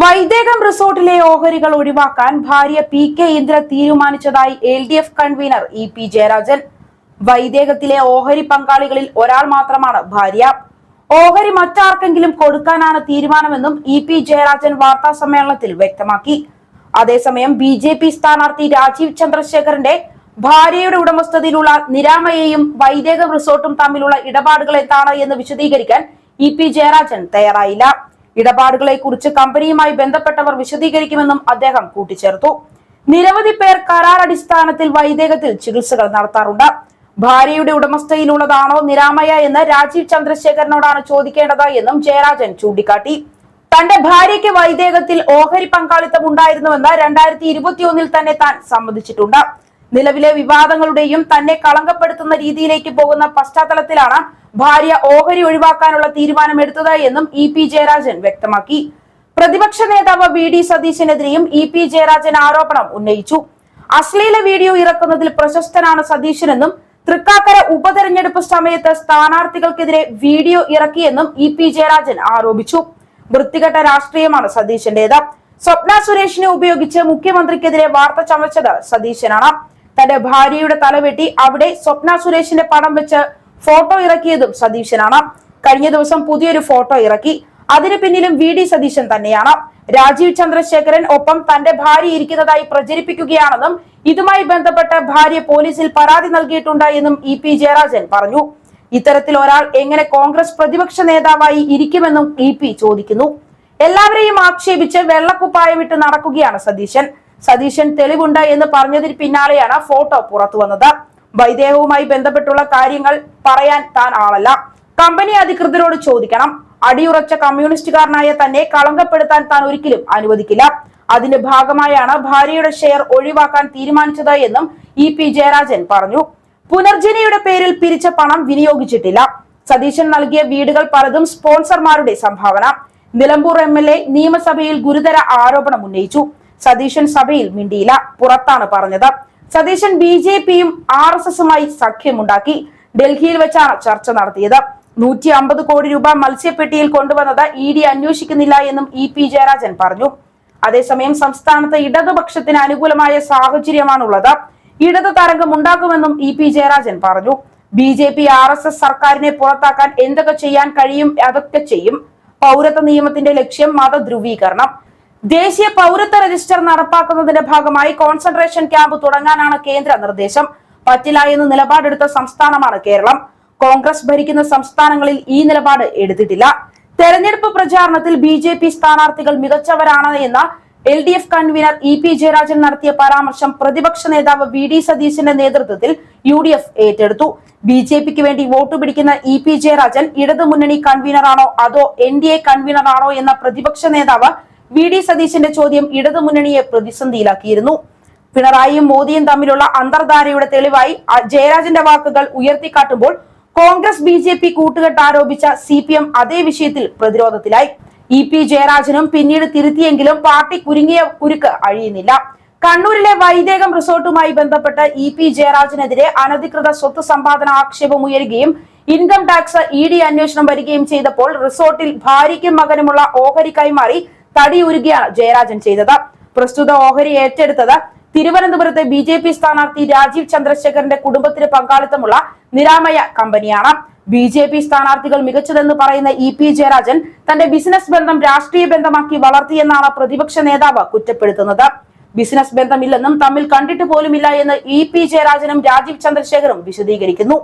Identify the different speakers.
Speaker 1: വൈദേകം റിസോർട്ടിലെ ഓഹരികൾ ഒഴിവാക്കാൻ ഭാര്യ പി കെ ഇന്ദ്ര തീരുമാനിച്ചതായി L D F convener E P Jayarajan. വൈദേകത്തിലെ ഓഹരി പങ്കാളികളിൽ ഒരാൾ മാത്രമാണ് ഭാര്യ. ഓഹരി മറ്റാർക്കെങ്കിലും കൊടുക്കാനാണ് തീരുമാനമെന്നും ഇ പി ജയരാജൻ വാർത്താ സമ്മേളനത്തിൽ വ്യക്തമാക്കി. അതേസമയം ബി ജെ പി സ്ഥാനാർത്ഥി രാജീവ് ചന്ദ്രശേഖറിന്റെ ഭാര്യയുടെ ഉടമസ്ഥതയിലുള്ള നിരാമയെയും വൈദേകം റിസോർട്ടും തമ്മിലുള്ള ഇടപാടുകൾ എന്താണ് എന്ന് വിശദീകരിക്കാൻ ഇ പി ജയരാജൻ തയ്യാറായില്ല. ഇടപാടുകളെ കുറിച്ച് കമ്പനിയുമായി ബന്ധപ്പെട്ടവർ വിശദീകരിക്കുമെന്നും അദ്ദേഹം കൂട്ടിച്ചേർത്തു. നിരവധി പേർ കരാർ അടിസ്ഥാനത്തിൽ വൈദേകത്തിൽ ചികിത്സകൾ നടത്താറുണ്ട്. ഭാര്യയുടെ ഉടമസ്ഥയിലുള്ളതാണോ നിരാമയ എന്ന് രാജീവ് ചന്ദ്രശേഖരനോടാണ് ചോദിക്കേണ്ടത് എന്നും ജയരാജൻ ചൂണ്ടിക്കാട്ടി. തന്റെ ഭാര്യയ്ക്ക് വൈദേകത്തിൽ ഓഹരി പങ്കാളിത്തം ഉണ്ടായിരുന്നുവെന്ന് രണ്ടായിരത്തി ഇരുപത്തിയൊന്നിൽ തന്നെ താൻ സമ്മതിച്ചിട്ടുണ്ട്. നിലവിലെ വിവാദങ്ങളുടെയും തന്നെ കളങ്കപ്പെടുത്തുന്ന രീതിയിലേക്ക് പോകുന്ന പശ്ചാത്തലത്തിലാണ് ഭാര്യ ഓഹരി ഒഴിവാക്കാനുള്ള തീരുമാനമെടുത്തത് എന്നും ഇ പി ജയരാജൻ വ്യക്തമാക്കി. പ്രതിപക്ഷ നേതാവ് വി ഡി സതീശനെതിരെയും ഇ പി ജയരാജൻ ആരോപണം ഉന്നയിച്ചു. അശ്ലീല വീഡിയോ ഇറക്കുന്നതിൽ പ്രശസ്തനാണ് സതീശനെന്നും തൃക്കാക്കര ഉപതെരഞ്ഞെടുപ്പ് സമയത്ത് സ്ഥാനാർത്ഥികൾക്കെതിരെ വീഡിയോ ഇറക്കിയെന്നും ഇ പി ജയരാജൻ ആരോപിച്ചു. വൃത്തികെട്ട രാഷ്ട്രീയമാണ് സതീശന്റേത്. സ്വപ്ന സുരേഷിനെ ഉപയോഗിച്ച് മുഖ്യമന്ത്രിക്കെതിരെ വാർത്ത ചമച്ചത് സതീശനാണ്. തന്റെ ഭാര്യയുടെ തലവെട്ടി അവിടെ സ്വപ്ന സുരേഷിന്റെ പടം വെച്ച് ഫോട്ടോ ഇറക്കിയതും സതീശനാണ്. കഴിഞ്ഞ ദിവസം പുതിയൊരു ഫോട്ടോ ഇറക്കി. അതിന് പിന്നിലും വി ഡി സതീശൻ തന്നെയാണ്. രാജീവ് ചന്ദ്രശേഖരൻ ഒപ്പം തന്റെ ഭാര്യ ഇരിക്കുന്നതായി പ്രചരിപ്പിക്കുകയാണെന്നും ഇതുമായി ബന്ധപ്പെട്ട ഭാര്യ പോലീസിൽ പരാതി നൽകിയിട്ടുണ്ട് എന്നും ഇ പി ജയരാജൻ പറഞ്ഞു. ഇത്തരത്തിൽ ഒരാൾ എങ്ങനെ കോൺഗ്രസ് പ്രതിപക്ഷ നേതാവായി ഇരിക്കുമെന്നും ഇ പി ചോദിക്കുന്നു. എല്ലാവരെയും ആക്ഷേപിച്ച് വെള്ളക്കുപ്പായമിട്ട് നടക്കുകയാണ് സതീശൻ. സതീശൻ തെളിവുണ്ട് എന്ന് പറഞ്ഞതിന് പിന്നാലെയാണ് ഫോട്ടോ പുറത്തു വന്നത് വൈദേഹവുമായി ബന്ധപ്പെട്ടുള്ള കാര്യങ്ങൾ പറയാൻ താൻ ആളല്ല. കമ്പനി അധികൃതരോട് ചോദിക്കണം. അടിയുറച്ച കമ്മ്യൂണിസ്റ്റുകാരനായ തന്നെ കളങ്കപ്പെടുത്താൻ താൻ ഒരിക്കലും അനുവദിക്കില്ല. അതിന്റെ ഭാഗമായാണ് ഭാര്യയുടെ ഷെയർ ഒഴിവാക്കാൻ തീരുമാനിച്ചത് എന്നും ഇ പി ജയരാജൻ പറഞ്ഞു. പുനർജനിയുടെ പേരിൽ പിരിച്ച പണം വിനിയോഗിച്ചിട്ടില്ല. സതീശൻ നൽകിയ വീടുകൾ പലതും സ്പോൺസർമാരുടെ സംഭാവന. നിലമ്പൂർ എം എൽ എ നിയമസഭയിൽ ഗുരുതര ആരോപണം ഉന്നയിച്ചു. സതീശൻ സഭയിൽ മിണ്ടിയില്ല. പുറത്താണ് പറഞ്ഞത്. സതീശൻ ബി ജെ പിയും ആർ എസ് എസുമായി സഖ്യമുണ്ടാക്കി. ഡൽഹിയിൽ വെച്ചാണ് ചർച്ച നടത്തിയത്. നൂറ്റി അമ്പത് കോടി രൂപ മത്സ്യപ്പെട്ടിയിൽ കൊണ്ടുവന്നത് ഇ ഡി അന്വേഷിക്കുന്നില്ല എന്നും ഇ പി ജയരാജൻ പറഞ്ഞു. അതേസമയം സംസ്ഥാനത്ത് ഇടതുപക്ഷത്തിന് അനുകൂലമായ സാഹചര്യമാണുള്ളത്. ഇടത് തരംഗം ഉണ്ടാക്കുമെന്നും ഇ പി ജയരാജൻ പറഞ്ഞു. B J P R S S സർക്കാരിനെ പുറത്താക്കാൻ എന്തൊക്കെ ചെയ്യാൻ കഴിയും അതൊക്കെ ചെയ്യും. പൗരത്വ നിയമത്തിന്റെ ലക്ഷ്യം മതധ്രുവീകരണം. ദേശീയ പൗരത്വ രജിസ്റ്റർ നടപ്പാക്കുന്നതിന്റെ ഭാഗമായി കോൺസെൻട്രേഷൻ ക്യാമ്പ് തുടങ്ങാനാണ് കേന്ദ്ര നിർദ്ദേശം. പറ്റില്ല എന്ന് നിലപാടെടുത്ത സംസ്ഥാനമാണ് കേരളം. കോൺഗ്രസ് ഭരിക്കുന്ന സംസ്ഥാനങ്ങളിൽ ഈ നിലപാട് എടുത്തിട്ടില്ല. തെരഞ്ഞെടുപ്പ് പ്രചാരണത്തിൽ ബി ജെ പി സ്ഥാനാർത്ഥികൾ മികച്ചവരാണ് എന്ന L D F convener E P Jayarajan നടത്തിയ പരാമർശം പ്രതിപക്ഷ നേതാവ് വി ഡി സതീശന്റെ നേതൃത്വത്തിൽ യു ഡി എഫ് ഏറ്റെടുത്തു. ബി ജെ പിക്ക് വേണ്ടി വോട്ട് പിടിക്കുന്ന ഇ പി ജയരാജൻ ഇടതുമുന്നണി കൺവീനറാണോ അതോ എൻ ഡി എ കൺവീനറാണോ എന്ന പ്രതിപക്ഷ നേതാവ് വി ഡി സതീശന്റെ ചോദ്യം ഇടതുമുന്നണിയെ പ്രതിസന്ധിയിലാക്കിയിരുന്നു. പിണറായിയും മോദിയും തമ്മിലുള്ള അന്തർധാരയുടെ തെളിവായി ജയരാജന്റെ വാക്കുകൾ ഉയർത്തിക്കാട്ടുമ്പോൾ കോൺഗ്രസ് ബി ജെ പി കൂട്ടുകെട്ട് ആരോപിച്ച സി പി എം അതേ വിഷയത്തിൽ പ്രതിരോധത്തിലായി. ഇ പി ജയരാജനും പിന്നീട് തിരുത്തിയെങ്കിലും പാർട്ടി കുരുങ്ങിയ കുരുക്ക് അഴിയുന്നില്ല. കണ്ണൂരിലെ വൈദേകം റിസോർട്ടുമായി ബന്ധപ്പെട്ട് ഇ പി ജയരാജനെതിരെ അനധികൃത സ്വത്ത് സമ്പാദന ആക്ഷേപം ഉയരുകയും ഇൻകം ടാക്സ് ഇ ഡി അന്വേഷണം വരികയും ചെയ്തപ്പോൾ റിസോർട്ടിൽ ഭാര്യയ്ക്കും മകനുമുള്ള ഓഹരി കൈമാറി തടിയുരുകയാണ് ജയരാജൻ ചെയ്തത്. പ്രസ്തുത ഓഹരി ഏറ്റെടുത്തത് തിരുവനന്തപുരത്തെ ബി ജെ പി സ്ഥാനാർത്ഥി രാജീവ് ചന്ദ്രശേഖരന്റെ കുടുംബത്തിന് പങ്കാളിത്തമുള്ള നിരാമയ കമ്പനിയാണ്. ബി ജെ പി സ്ഥാനാർത്ഥികൾ മികച്ചതെന്ന് പറയുന്ന ഇ പി ജയരാജൻ തന്റെ ബിസിനസ് ബന്ധം രാഷ്ട്രീയ ബന്ധമാക്കി വളർത്തിയെന്നാണ് പ്രതിപക്ഷ നേതാവ് കുറ്റപ്പെടുത്തുന്നത്. ബിസിനസ് ബന്ധമില്ലെന്നും തമ്മിൽ കണ്ടിട്ട് പോലുമില്ല എന്ന് ഇ പി ജയരാജനും രാജീവ് ചന്ദ്രശേഖറും വിശദീകരിക്കുന്നു.